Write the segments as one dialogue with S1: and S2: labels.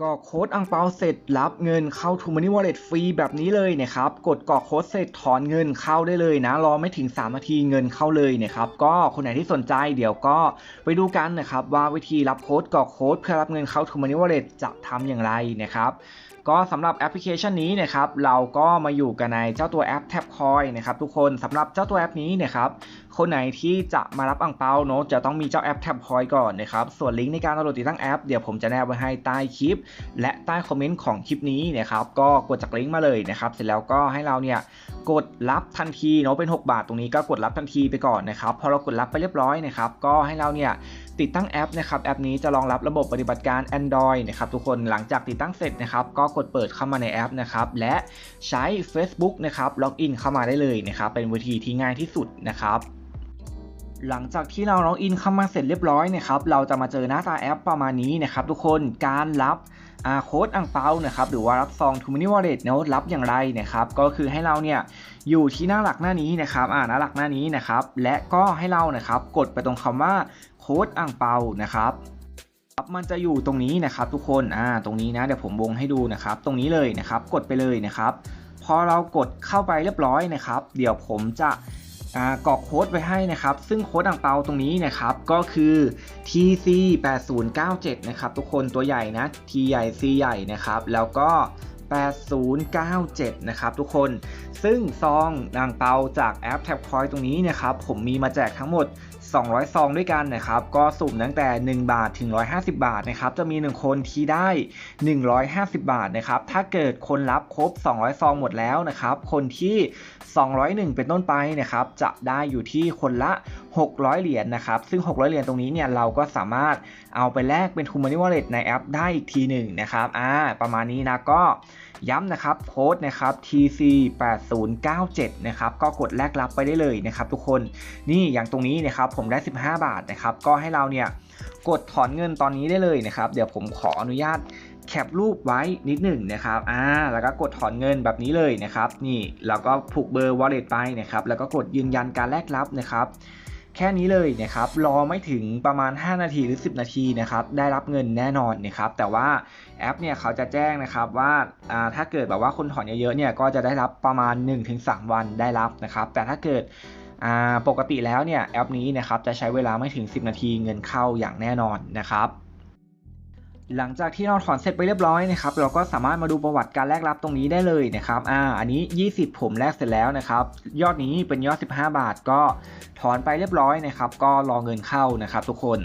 S1: กรอโค้ดอังเปาเสร็จรับเงินเข้า t ูมันนี่วอลเล็ตฟรีแบบนี้เลยนะครับ กดกรอกโค้ดเสร็จถอนเงินเข้าได้เลยนะ รอไม่ถึง 3 นาทีเงินเข้าเลยนะครับ ก็คนไหนที่สนใจเดี๋ยวก็ไปดูกันนะครับ ว่าวิธีรับโค้ดกรอกโค้ดเพื่อรับเงินเข้า t ูมันนี่วอลเล็ตจะทำอย่างไรนะครับ ก็สำหรับแอปพลิเคชันนี้นะครับเราก็มาอยู่กันในเจ้าตัวแอปแท็บคอยนะครับทุกคนสำหรับเจ้าตัวแอปนี้นะครับคนไหนที่จะมารับอ่งเปาเนาะจะต้องมีเจ้าแอปแท็บคอยก่อนนะครับส่วนลิงก์ในการดาวน์โหลดติดตั้งแอปเดี๋ยวผมจะแนบไว้ให้ใต้คลิป และใต้คอมเมนต์ของคลิปนี้นะครับก็กดจากลิงก์มาเลยนะครับเสร็จแล้วก็ให้เราเนี่ย กดรับทันทีเนาะเป็น 6 บาทตรงนี้ก็กดรับทันทีไปก่อนนะครับพอเรากดรับไปเรียบร้อยนะครับก็ให้เราเนี่ยติดตั้งแอปนะครับแอปนี้จะรองรับระบบปฏิบัติการ Android นะครับทุกคนหลังจากติดตั้งเสร็จนะครับก็กดเปิดเข้ามาในแอปนะครับและใช้ Facebook นะครับล็อกอินเข้ามาได้เลยนะครับเป็นวิธีที่ง่ายที่สุดนะครับ หลังจากที่เราล็อกอินเข้ามาเสร็จเรียบร้อยนะครับ เราจะมาเจอหน้าตาแอปประมาณนี้นะครับทุกคน การรับอาโค้ดอังเปานะครับหรือว่ารับซองทูมินิวอลเล็ตเนาะรับอย่างไรนะครับก็คือให้เราเนี่ยอยู่ที่หน้าหลักหน้านี้นะครับอ่าหน้าหลักหน้านี้นะครับและก็ให้เรานะครับกดไปตรงคำว่าโค้ดอังเปานะครับครับมันจะอยู่ตรงนี้นะครับทุกคนอ่าตรงนี้นะเดี๋ยวผมวงให้ดูนะครับตรงนี้เลยนะครับกดไปเลยนะครับพอเรากดเข้าไปเรียบร้อยนะครับ เดี๋ยวผมจะ กรอกโค้ดไว้ให้นะครับ ซึ่งโค้ดอ่างเปาตรงนี้นะครับก็คือ TC 8097นะครับทุกคนตัวใหญ่นะ T ใหญ่ C ใหญ่นะครับ แล้วก็ 8097 นะครับทุกคน ซึ่งซองอ่างเปาจากแอป Tap Coin ตรงนี้นะครับ ผมมีมาแจกทั้งหมด 200 ซองด้วยกันนะครับ ก็สุ่มตั้งแต่ 1 บาทถึง 150 บาทนะครับ จะมี 1 คนที่ได้ 150 บาทนะครับ ถ้าเกิดคนรับครบ 200 ซองหมดแล้วนะครับ คนที่ 201 เป็นต้นไปนะครับ จะได้อยู่ที่คนละ 600 เหรียญนะครับ ซึ่ง 600 เหรียญตรงนี้เนี่ยเราก็สามารถเอาไปแลกเป็น t ู Money Wallet ในแอปได้อีกทีหนึ่งนะครับ อ่า ประมาณนี้นะก็ย้ำนะครับโค้ดนะครับ TC 8097นะครับก็กดแลกรับไปได้เลยนะครับทุกคนนี่อย่างตรงนี้นะครับผมได้ 15 บาทนะครับก็ให้เราเนี่ยกดถอนเงินตอนนี้ได้เลยนะครับเดี๋ยวผมขออนุญาตแคปรูปไว้นิดหนึ่งนะครับ อ่า แล้วก็กดถอนเงินแบบนี้เลยนะครับ นี่ แล้วก็ผูกเบอร์ wallet ไปนะครับ แล้วก็กดยืนยันการแลกรับนะครับ แค่นี้เลยนะครับรอไม่ถึงประมาณ 5 นาทีหรือ 10 นาทีนะครับได้รับเงินแน่นอนนะครับแต่ว่าแอปเนี่ยเขาจะแจ้งนะครับว่าถ้าเกิดแบบว่าคนถอนเยอะๆเนี่ยก็จะได้รับประมาณ 1-3 วันได้รับนะครับแต่ถ้าเกิดปกติแล้วเนี่ยแอปนี้นะครับจะใช้เวลาไม่ถึง 10 นาทีเงินเข้าอย่างแน่นอนนะครับ หลังจากที่เราถอนเสร็จไปเรียบร้อยนะครับ เราก็สามารถมาดูประวัติการแลกรับตรงนี้ได้เลยนะครับ อ่า อันนี้ 20 ผมแลกเสร็จแล้วนะครับ ยอดนี้เป็นยอด 15 บาท ก็ถอนไปเรียบร้อยนะครับ ก็รอเงินเข้านะครับ ทุกคน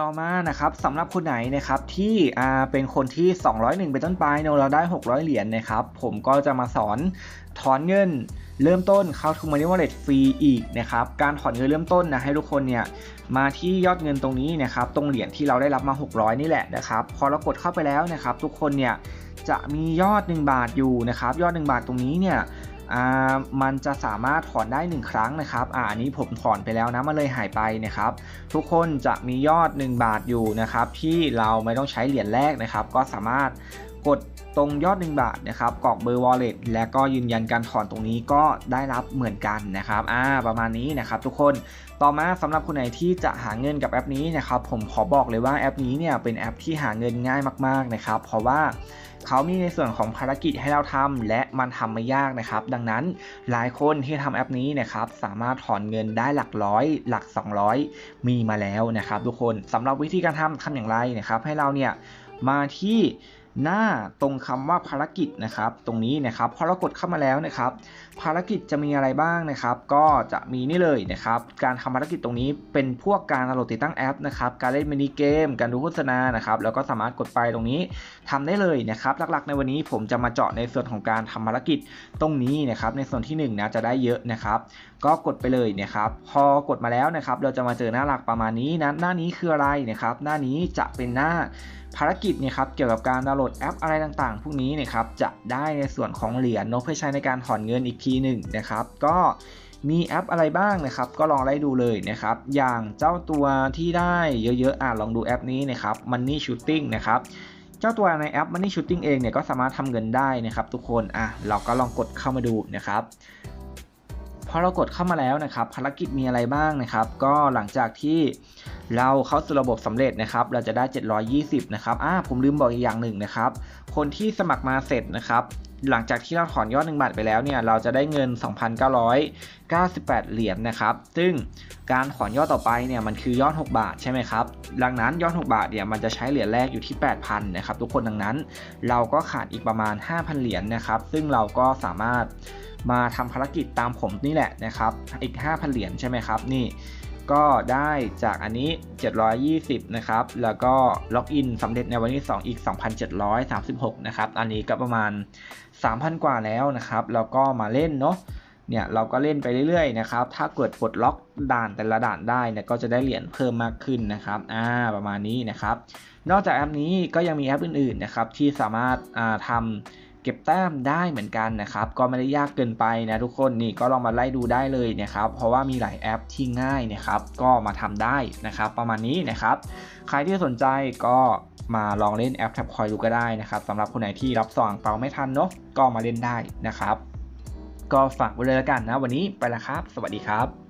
S1: ต่อมานะครับสำหรับคนไหนนะครับที่อ่าเป็นคนที่ 201 เป็นต้นไปเนาะเราได้ 600 เหรียญนะครับ ผมก็จะมาสอนถอนเงินเริ่มต้นเข้า to money wallet ฟรีอีกนะครับ การถอนเงินเริ่มต้นนะให้ทุกคนเนี่ยมาที่ยอดเงินตรงนี้นะครับตรงเหรียญที่เราได้รับมา 600 นี่แหละนะครับพอเรากดเข้าไปแล้วนะครับ ทุกคนเนี่ยจะมียอด 1 บาทอยู่นะครับ ยอด 1 บาทตรงนี้เนี่ย มันจะสามารถถอนได้ 1 ครั้งนะครับอ่าอันนี้ผมถอนไปแล้วนะมันเลยหายไปนะครับ ทุกคนจะมียอด 1 บาทอยู่นะครับที่เราไม่ต้องใช้เหรียญแรกนะครับ ก็สามารถ กดตรงยอด 1 บาทนะครับกรอกเบอร์ wallet และก็ยืนยันการถอนตรงนี้ก็ได้รับเหมือนกันนะครับอ่าประมาณนี้นะครับทุกคนต่อมาสำหรับคนไหนที่จะหาเงินกับแอปนี้นะครับผมขอบอกเลยว่าแอปนี้เนี่ยเป็นแอปที่หาเงินง่ายมากๆนะครับเพราะว่าเขามีในส่วนของภารกิจให้เราทำและมันทำไม่ยากนะครับ ดังนั้นหลายคนที่ทำแอปนี้นะครับสามารถถอนเงินได้หลักร้อย หลัก 200 มีมาแล้วนะครับ ทุกคนสำหรับวิธีการทำทำอย่างไรนะครับ ให้เราเนี่ยมาที่ หน้าตรงคำว่าภารกิจนะครับ ตรงนี้นะครับพอเรากดเข้ามาแล้วนะครับ ภารกิจจะมีอะไรบ้างนะครับ ก็จะมีนี่เลยนะครับ การทำภารกิจตรงนี้เป็นพวกการโหลดติดตั้งแอปนะครับ การเล่นมินิเกม การดูโฆษณานะครับ แล้วก็สามารถกดไปตรงนี้ทำได้เลยนะครับ หลักๆ ในวันนี้ผมจะมาเจาะในส่วนของการทำภารกิจตรงนี้นะครับ ในส่วนที่1นะจะได้เยอะนะครับ ก็กดไปเลยนะครับ พอกดมาแล้วนะครับ เราจะมาเจอหน้าหลักประมาณนี้นะ หน้านี้คืออะไรนะครับ หน้านี้จะเป็นหน้าภารกิจเนี่ยครับ เกี่ยวกับการดาวน์โหลดแอปอะไรต่างๆ พวกนี้นะครับ จะได้ในส่วนของเหรียญนเพื่อใช้ในการถอนเงินอีกทีหนึ่งนะครับ ก็มีแอปอะไรบ้างนะครับ ก็ลองไล่ดูเลยนะครับ อย่างเจ้าตัวที่ได้เยอะๆอ่าลองดูแอปนี้นะครับ Money Shooting นะครับเจ้าตัวในแอป Money Shooting เองเนี่ยก็สามารถทำเงินได้นะครับทุกคน อะ เราก็ลองกดเข้ามาดูนะครับ พอเรากดเข้ามาแล้วนะครับ ภารกิจมีอะไรบ้างนะครับ ก็หลังจากที่ เราเข้าสู่ระบบสำเร็จนะครับ เราจะได้ 720 นะครับอ่าผมลืมบอกอีกอย่างหนึ่งนะครับ คนที่สมัครมาเสร็จนะครับ หลังจากที่เราถอนยอด1บาทไปแล้วเนี่ย เราจะได้เงิน 2,998 เหรียญนะครับ ซึ่งการถอนยอดต่อไปเนี่ย มันคือยอด 6 บาทใช่ไหมครับ ดังนั้นยอด 6 บาทเนี่ย มันจะใช้เหรียญแรกอยู่ที่ 8,000 นะครับ ทุกคน ดังนั้น เราก็ขาดอีกประมาณ 5,000 เหรียญนะครับ ซึ่งเราก็สามารถมาทำภารกิจตามผมนี่แหละนะครับ อีก 5,000 เหรียญใช่ไหมครับ นี่ ก็ได้จากอันนี้ 720 นะครับ แล้วก็ล็อกอินสำเร็จในวันที่ 2 อีก 2,736 นะครับ อันนี้ก็ประมาณ 3,000 กว่าแล้วนะครับ แล้วก็มาเล่นเนาะ เนี่ยเราก็เล่นไปเรื่อยๆนะครับ ถ้าเกิดปลดล็อกด่านแต่ละด่านได้เนี่ยก็จะได้เหรียญเพิ่มมากขึ้นนะครับ อ่า ประมาณนี้นะครับ นอกจากแอปนี้ก็ยังมีแอปอื่นๆนะครับที่สามารถอ่าทำ เก็บแต้มได้เหมือนกันนะครับ ก็ไม่ได้ยากเกินไปนะทุกคนนี่ก็ลองมาไล่ดูได้เลยนะครับ เพราะว่ามีหลายแอปที่ง่ายนะครับ ก็มาทำได้นะครับ ประมาณนี้นะครับ ใครที่สนใจก็มาลองเล่นแอปแท็บคอยดูก็ได้นะครับสำหรับคนไหนที่รับสองเปาไม่ทันเนาะก็มาเล่นได้นะครับ ก็ฝากไว้เลยแล้วกันนะวันนี้ไปล้วครับ สวัสดีครับ